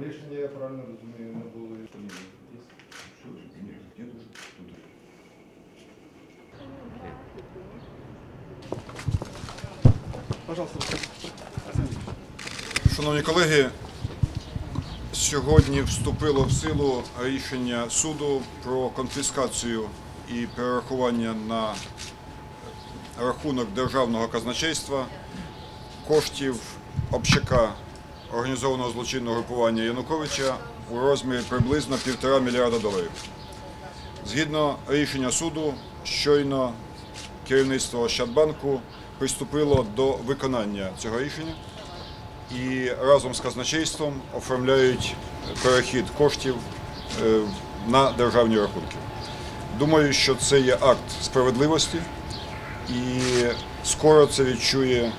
рішення, я правильно розумію, не було. Шановні колеги, сьогодні вступило в силу рішення суду про конфіскацію і перерахування на рахунок державного казначейства коштів общака організованого злочинного групування Януковича у розмірі приблизно півтора мільярда доларів. Згідно рішення суду, щойно керівництво Ощадбанку приступило до виконання цього рішення і разом з казначейством оформляють перехід коштів е, на державні рахунки. Думаю, що це є акт справедливості, і скоро це відчує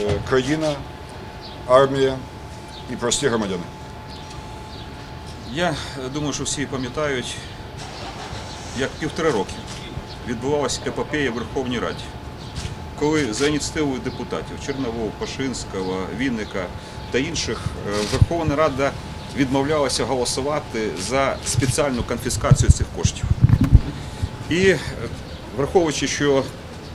е, країна, армія і прості громадяни. Я е, думаю, що всі пам'ятають, як півтора роки відбувалася епопея в Верховній Раді, коли за ініціативою депутатів Чернового, Пашинського, Вінника та інших е, Верховна Рада відмовлялася голосувати за спеціальну конфіскацію цих коштів. І е, враховуючи, що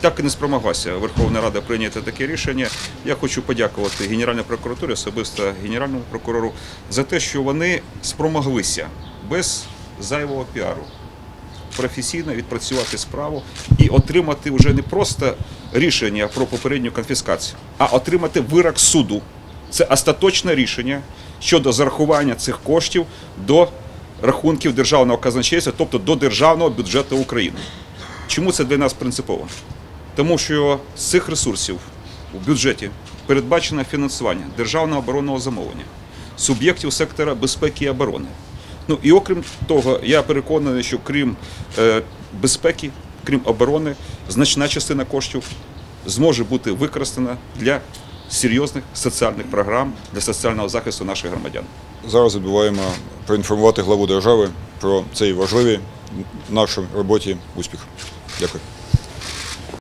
так і не спромоглася Верховна Рада прийняти таке рішення, я хочу подякувати Генеральній прокуратурі, особисто Генеральному прокурору, за те, що вони спромоглися без зайвого піару професійно відпрацювати справу і отримати вже не просто рішення про попередню конфіскацію, а отримати вирок суду. Це остаточне рішення щодо зарахування цих коштів до рахунків державного казначейства, тобто до державного бюджету України. Чому це для нас принципово? Тому що з цих ресурсів у бюджеті передбачено фінансування державного оборонного замовлення, суб'єктів сектора безпеки і оборони. Ну і окрім того, я переконаний, що крім е, безпеки, крім оборони, значна частина коштів зможе бути використана для серйозних соціальних програм для соціального захисту наших громадян. Зараз відбуваємо проінформувати главу держави про цей важливий в нашій роботі успіх. Дякую.